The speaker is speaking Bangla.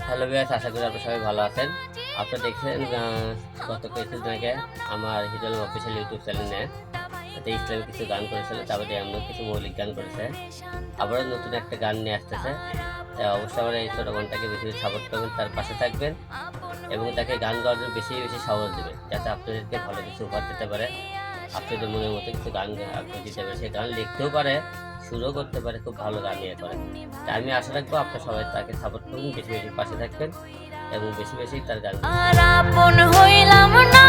হ্যালো বিয়াস আশা করি আপনারা সবাই ভালো আছেন। আপনারা দেখছেন গত কিছুদিন আগে আমার হিরোল অফিসিয়াল ইউটিউব চ্যানেলে এতে ইসলামিক কিছু গান করেছিল তারপরে এমন কিছু মৌলিক গান করেছে। আবারও নতুন একটা গান নিয়ে আসতেছে। তাই অবশ্যই আমার এই ছোটো বোনটাকে বেশি বেশি সাপোর্ট করবেন, তার পাশে থাকবেন এবং তাকে গান গাওয়ার জন্য বেশি বেশি সাহস দেবেন, যাতে আপনাদেরকে ভালো কিছু উপহার দিতে পারে। আপনাদের মনের মতো কিছু গান দিতে পারে। সে গান লিখতেও পারে সুরও করতে পারে, খুব ভালো গান করে। তাই আমি আশা রাখব আপনার সবাই তাকে সাপোর্ট করুন, বেশি বেশি পাশে থাকবেন এবং বেশি বেশি তার গান হইলাম না